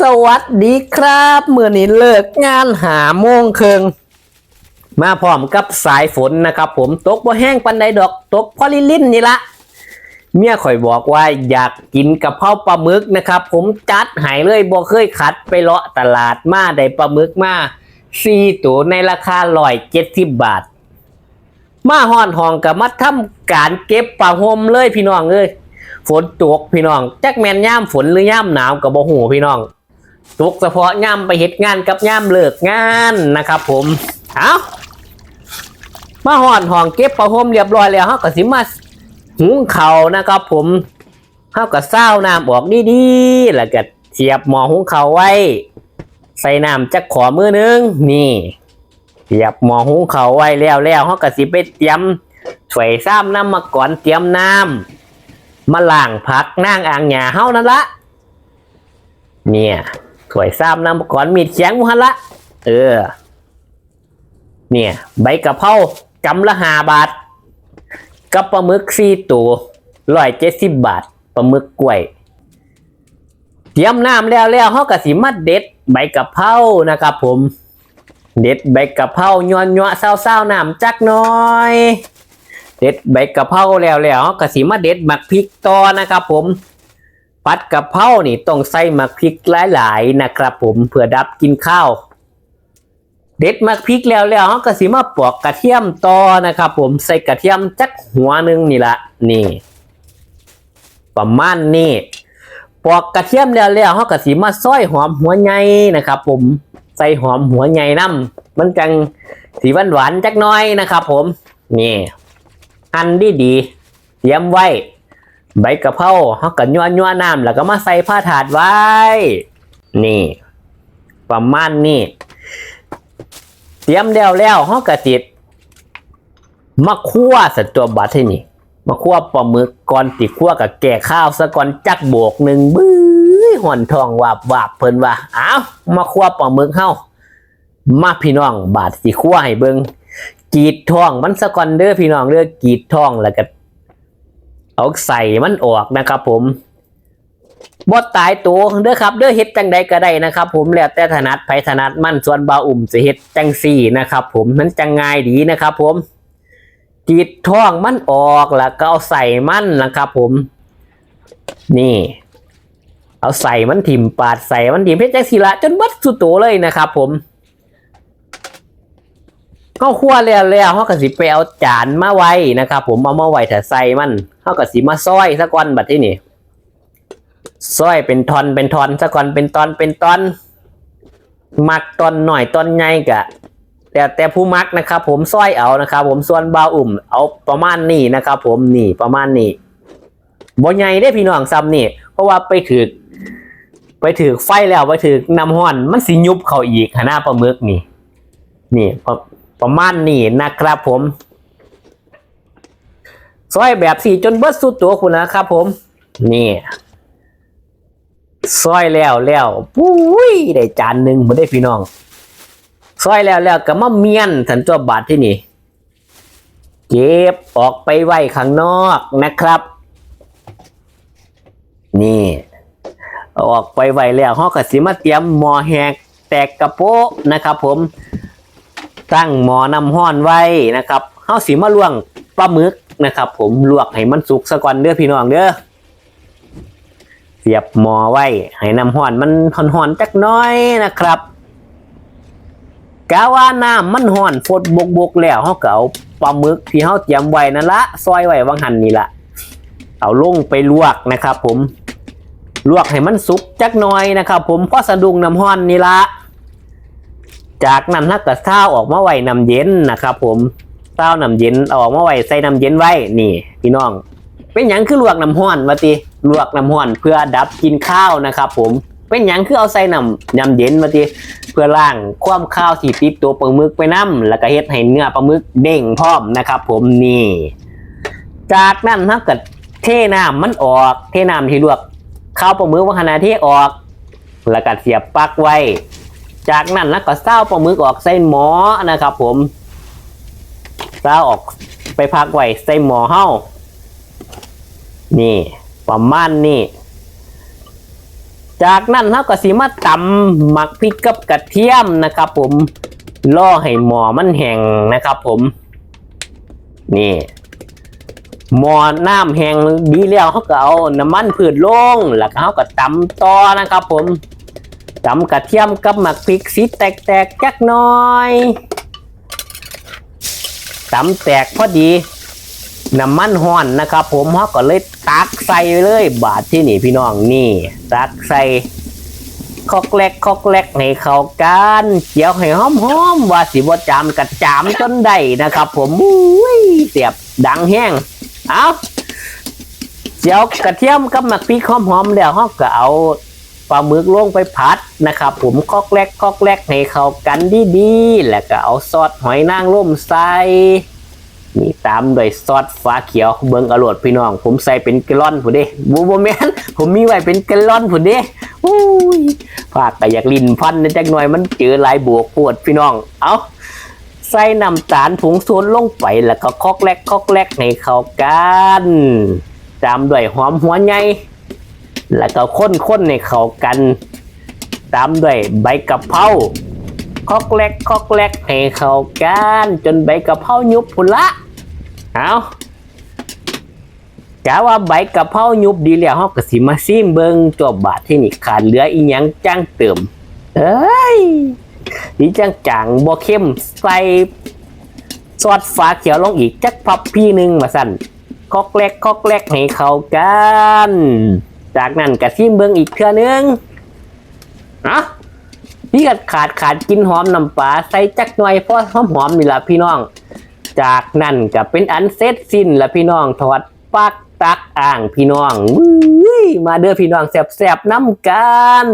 สวัสดีครับเมื่อนี้เลิกงานหาโมงเคิงมาพร้อมกับสายฝนนะครับ ผมตกบ่แห้งปันใดดอกตกพอลิลินนี่ละเมียข่อยบอกว่าอยากกินกะเพราปลาหมึกนะครับ ผมจัดหายเลยบ่เคยขัดไปเลาะตลาดมาได้ปลาหมึกมาสี่ตัวในราคาร้อยเจ็ดสิบบาท มาห่อนห้องกับมาทำการเก็บปลาหมเลยพี่น้องเอ้ยฝนตกพี่น้อง จักแมนย่ามฝนหรือย่ามหนาวกับบ่หูพี่น้อง ตกเฉพาะย่ำไปเฮ็ดงานกับย่ำเลิกงานนะครับ ผมเอามาห่อนห้องเก็บผ้าห่มเรียบร้อยแล้วเฮาก็สิมาหุงข้านะครับ ผมเฮาก็เศร้าน้ำออกดีๆแล้วก็เสียบหม้อหุงข้าวไว้ ใส่น้ำจักขอมือหนึงนี่เสียบหม้อหุงข้าวไว้แล้วแล้วเฮาก็สิไปเตรียมถ้วยซ้ำน้ำมาก่อนเตรียมน้ำมาล้างผักนางอ่างหญ้าเฮานั่นละเนี่ย ถวยซ้ำนำก่อนมีดเขียงมุฮันละ เออ เนี่ย ใบกะเพรากำละหาบาทกับปลาหมึกสี่ตัวร้อยเจ็ดสิบบาทปลาหมึกกล้วยเตรียมน้ำแล้วแล้วเขากะสิมาเด็ด ใบกะเพรานะครับผม เด็ดใบกะเพราย้อนย้อเศร้าเศร้าน้ำจักน้อยเด็ดใบกะเพราแล้วแล้วเขากะสิมาเด็ดหมักพริกต่อนะครับผม ผัดกะเพรานี่ต้องใส่หมักพริกหลายๆนะครับผมเพื่อดับกินข้าว เด็ดหมักพริกแล้วแล้วเขาก็สิมาปอกกระเทียมต่อนะครับผมใส่กระเทียมจักหัวหนึ่งนี่ละนี่ ประมาณนี้ปอกกระเทียมแล้วแล้วเขาก็สิมาซอยหอมหัวใหญ่นะครับ ผมใส่หอมหัวใหญ่น้ำมันจังสีหวานหวานจักน้อยนะครับ ผมนี่หั่นดีๆเตรียมไว้ ใบกะเพราเขาก็ยัวยัวน้ำแล้วก็มาใส่ผ้าถาดไว้ นี่ ประมาณนี้ เตรียมแล้วแล้วเขาก็ติดมาคั่วสัตตัวบัตรที่นี่ มาคั่วปลาหมึกก่อนติคั่วกับแก่ข้าวซะก่อนจักโบกหนึ่งบื้อห่อนทองวาบวาบเพิ่นว่าอ้าวมาคั่วปลาหมึกเฮามาพี่น้องบาดสิคั่วให้เบิงกีดทองมันซะก่อนเด้อพี่น้องเด้อกีดทองแล้วก็ เอาใส่มันออกนะครับ ผมบ่ตายตัวเด้อครับเด้อเฮ็ดจังใดก็ได้นะครับ ผมแล้วแต่ถนัดไผถนัดมันส่วนบาอุ่มสิเฮ็ดจังซี่นะครับ ผมมันจังง่ายดีนะครับ ผมจีดท้องมันออกแล้วก็เอาใส่มันนะครับ ผม นี่ เอาใส่มันถิ่มปาดใส่มันถิ่มเพชรจังสีละจนบัดสุดโตวเลยนะครับ ผม เขาคั่วแล้วแล้วเขาก็สิไปเอาจานมาไว้นะครับผมเอามาไว้ถ้าใส่มันเขาก็สิมาซอยสักวันบัดที่นี่ซอยเป็นทอนเป็นทอนสักวันเป็นตอนเป็นตอน มักตอนหน่อยตอนใหญ่กะแต่แต่ผู้มักนะครับ ผมซอยเอานะครับ ผมส่วนบาวอุ่มเอาประมาณนี้นะครับ ผมนี่ประมาณนี้บ่ใหญ่ได้พี่น้องซ้ำนี่เพราะว่าไปถือไปถือไฟแล้วไปถือน้ำห้อน มันสิยุบเขาอีกหน้าปลาหมึกนี่ นี่ประ ประมาณนี้นะครับผม ซอยแบบสี่จนเบิดสุดตัวคุณนะครับผม นี่ซอยแล้วแล้วปุ้ยได้จานหนึ่งมาได้พี่น้องซอยแล้วแล้วก็มาเมียนสันตัวบาทที่นี่ เก็บออกไปไว้ข้างนอกนะครับ นี่ออกไปไว้แล้วเขาก็สิมาเตรียมหมอแหกแตกกระโปะนะครับผม ตั้งหมอน้ำห้อนไว้นะครับเขาสิมาลวงปลาหมึกนะครับ ผมลวกให้มันสุกซะก่อนเด้อพี่น้องเด้อเสียบหมอไว้ให้น้ำห้อนมันห่อนๆจักน้อยนะครับกะว่าน้ำมันห่อนฟดบกบกๆแล้วเขาก็เอาปลาหมึกที่เขาเตรียมไว้นั่นละซอยไว้วางหันนี่ละเอาลงไปลวกนะครับ ผมลวกให้มันสุกจักหน่อยนะครับ ผมพราะสะดุ้งน้ำห้อนนี่ละ จากนั้นถ้าเกิดข้าวออกมาไว้น้ำเย็นนะครับผมข้าวน้ำเย็นเอาออกมาไว้ใส่น้ำเย็นไว้นี่ พี่น้อง เป็นหยังคือลวกน้ำห้อนวะติลวกน้ำห้อนเพื่อดับกินข้าวนะครับ ผมเป็นหยังคือเอาใส่น้ำน้ำเย็นวะติเพื่อล้างความข้าวที่ติดตัวปลาหมึกไปน้ำแล้วก็เฮ็ดให้เนื้อปลาหมึกเด้งพร้อมนะครับ ผมนี่ จากนั้นถ้าเกิดเทน้ำมันออก เทน้ำที่ลวกข้าวปลาหมึกว่าขณะที่ออกแล้วก็เสียบปลั๊กไว้ จากนั้นแล้วก็เศร้าปลาหมึกออกใส่หมอนะครับ ผมเศร้าออกไปพักไว้ใส่หมอเฮ้านี่ประมาณนี้จากนั้นเราก็สิมาตำหมักพริกกับกระเทียมนะครับ ผมล่อให้หมอมันแห้งนะครับ ผม นี่หมอน้ำแห้งดีแล้วเขาก็เอาน้ำมันพืชลงแล้วเขาก็ตำต่อนะครับ ผม ตำกระเทียมกับหมักพริกสีแตกๆจักหน่อยตำแตกพอดีน้ำมันห้อนนะครับ ผมเขาก็เลยตักใส่เลย บาทที่นี่พี่น้องนี่ ตักใส่คอกแลกคอกแลกให้เข้ากันเจียวให้หอมๆว่าสิบ่จามกัดจามจนได้นะครับ ผมอุ้ยเสียบดังแห้งเอาเจียวกระเทียมกับหมักพริกหอมๆแล้วเราก็เอา ปลาหมึกลงไปผัดนะครับ ผมคอกแลกคอกแลกให้เข้ากันดีๆแล้วก็เอาซอสหอยนางรมใส่นี่ตามด้วยซอสฟ้าเขียวเบิ่งอร่อยพี่น้อง ผมใส่เป็นกลอนผู้เด้บูบแมนผมมีไว้เป็นกลอนผู้เด้อุ้ยภาคก็อยากลิ้นพันนะจักหน่อยมันเจอหลายบวกปวดพี่น้อง เอาใส่น้ำตาลผงชูรสลงไปแล้วก็คอกแลกคอกแลกให้เข้ากันตามด้วยหอมหัวใหญ่ แล้วก็ข้นๆให้เข้ากัน ตามด้วยใบกะเพราคอกแลกคอกแลกให้เข้ากันจนใบกะเพรายุบพุนละเอากะว่าใบกะเพรายุบดีแล้วเฮาก็สิมาซิมเบิงจบบาทที่นี่ขาดเหลืออีหยังจ้างเติม เอ้ยดีจังจังบ่เข้มใส่ซอสฟ้าเขียวลงอีกจักพับพี่หนึ่งมาสั่นคอกแลกคอกแลกให้เข้ากัน จากนั้นก็ซิมเบิงอีกเทื่อนึงอะพี่กัดขาดขาดกินหอมน้ำปลาใส่จักหน่อยพอหอมหอมนี่ละพี่น้อง จากนั้นก็เป็นอันเสร็จสิ้นละพี่น้องถอดปักตักอ่างพี่น้องอุ้ยมาเด้อพี่น้องแซ่บๆน้ำกัน